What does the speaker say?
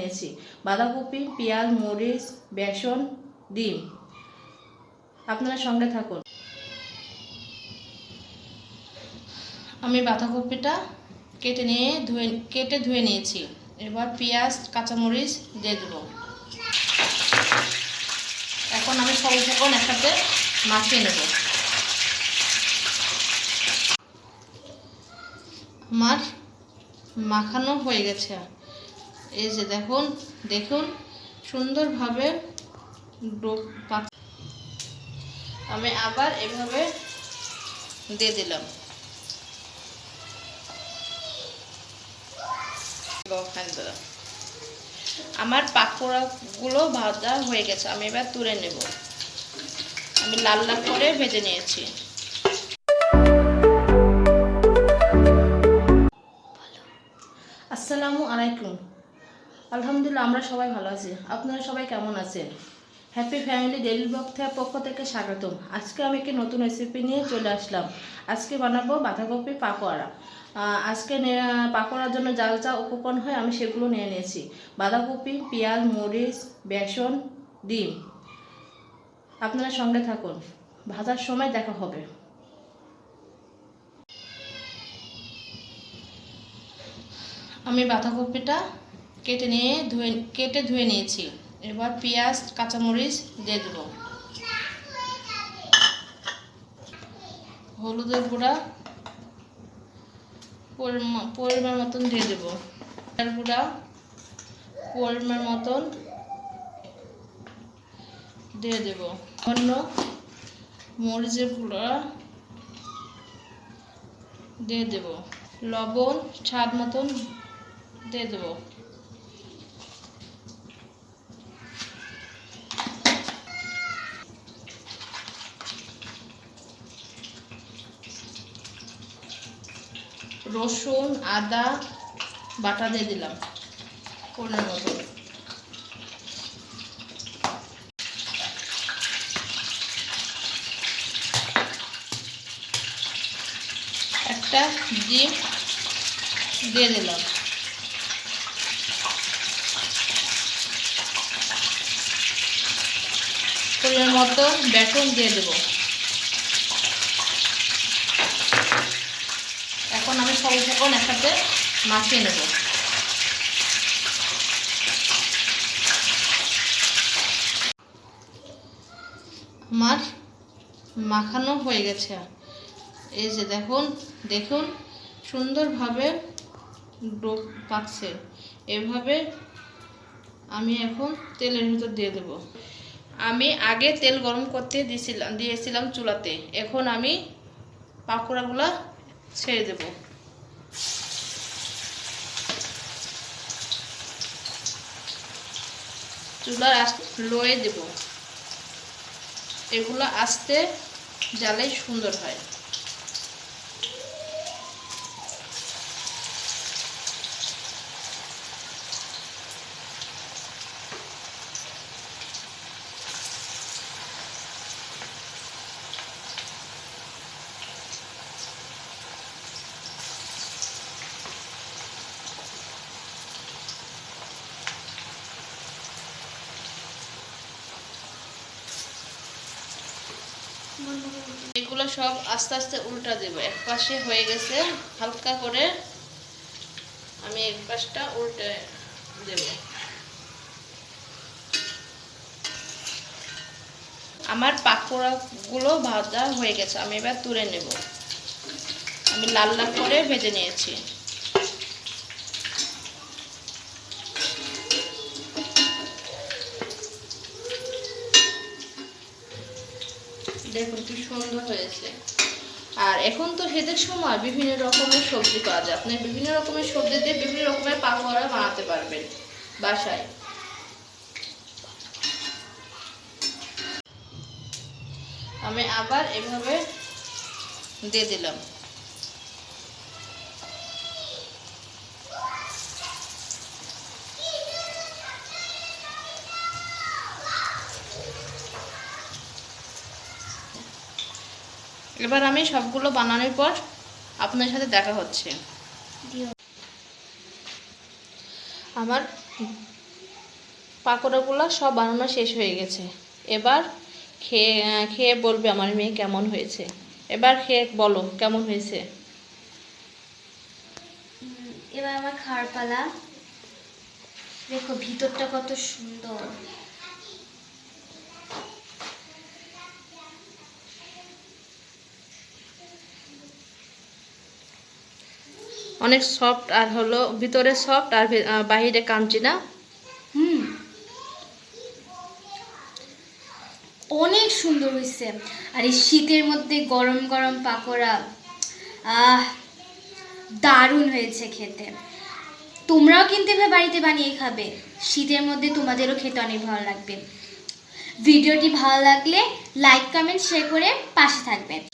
নিয়েছি। বাঁধাকপি, পেঁয়াজ, মরিচ, বেসন, ডিম। আপনারা সঙ্গে থাকুন। আমি বাঁধাকপিটা কেটে নিয়ে ধুয়ে, কেটে ধুয়ে নিয়েছি। এবার পেঁয়াজ, কাঁচামরিচ দিয়ে দেবো। এখন আমি সব উপকরণ একসাথে মাখিয়ে নেব। আমার মাখানো হয়ে গেছে। এই যে দেখুন দেখুন, সুন্দরভাবে ডো- আমি আবার এভাবে দিয়ে দিলাম। আমার পাকোড়াগুলো ভাজা হয়ে গেছে, আমি এবার তুলে নেব। আমি লাল লাল করে ভেজে নিয়েছি। আসসালামু আলাইকুম। আলহামদুলিল্লাহ, আমরা সবাই ভালো আছি। আপনারা সবাই কেমন আছেন? হ্যাপি ফ্যামিলি ডেলি ব্লগ পক্ষ থেকে স্বাগতম। আজকে আমি একটি নতুন রেসিপি নিয়ে চলে আসলাম। আজকে বানাবো বাঁধাকপি পাকোড়া। আজকে পাকোড়ার জন্য যা যা উপকরণ হয় আমি সেগুলো নিয়ে নিয়েছি। বাঁধাকপি, পেঁয়াজ, মরিচ, বেসন, ডিম। আপনারা সঙ্গে থাকুন। ভাজার সময় দেখা হবে। আমি বাঁধাকপিটা কেটে নিয়ে ধুয়ে, কেটে ধুয়ে নিয়েছি। এবার পেঁয়াজ, কাঁচামরিচ দিয়ে দেব। হলুদের গুঁড়া পরিমা- পরিমাণ মতন দিয়ে দেব। গুঁড়া পরিমাণ মতন দিয়ে দেব। অন্য মরিচের গুঁড়া দিয়ে দেব। লবণ, স্বাদ মতন দিয়ে দেবো। রসুন, আদা, বাটা দিয়ে দিলাম। পনেরো মতো। একটা ডিম দিয়ে দিলাম। পরিমাণ মতো বেসন দিয়ে দেবো এখন আমি সব উপকরণ একসাথে মাখিয়ে নেব। আমার মাখানো হয়ে গেছে। এই যে দেখুন দেখুন, সুন্দরভাবে ডো পাকছে। এভাবে আমি এখন তেলের ভিতর দিয়ে দেব। আমি আগে তেল গরম করতে দিয়েছিলাম দিয়েছিলাম চুলাতে। এখন আমি পাকোড়াগুলা ছেড়ে দেব। চুলার লোয়ে দেব। এগুলো আস্তে জ্বালে সুন্দর হয়। এগুলো সব আস্তে আস্তে উল্টা দেব। এক পাশে হয়ে গেছে হালকা করে। আমি এক পাশটা উল্টে দেব। আমার পাকোড়াগুলো ভাজা হয়ে গেছে, আমি এবার তুলে নেব। আমি লাল লাল করে ভেজে নিয়েছি। দেখুন কি সুন্দর হয়েছে। আর এখন তো শীতের সময় বিভিন্ন রকমের সবজি পাওয়া যায়। আপনি বিভিন্ন রকমের সবজি দিয়ে বিভিন্ন রকমের পাকোড়া বানাতে পারবেন বাসায়। আমি আবার এভাবে দিয়ে দিলাম। এবার আমি সবগুলো বানানোর পর আপনার সাথে দেখা হচ্ছে। আমার পাকোড়াগুলো সব বানানো শেষ হয়ে গেছে। এবার খেয়ে খেয়ে বলবে আমার মেয়ে কেমন হয়েছে। এবার খেয়ে বলো, কেমন হয়েছে? এবার আমার খাওয়ার পালা। দেখো, ভিতরটা কত সুন্দর। অনেক সফট আর হলো ভিতরে সফট আর বাহিরে কাঞ্চি না? হুম। অনেক সুন্দর হয়েছে আর এই শীতের মধ্যে গরম গরম পাকোড়া, আহ, দারুণ হয়েছে খেতে। তোমরাও কিন্তু এভাবে বাড়িতে বানিয়ে খাবে। শীতের মধ্যে তোমাদেরও খেতে অনেক ভালো লাগবে। ভিডিওটি ভালো লাগলে লাইক কমেন্ট শেয়ার করে পাশে থাকবেন।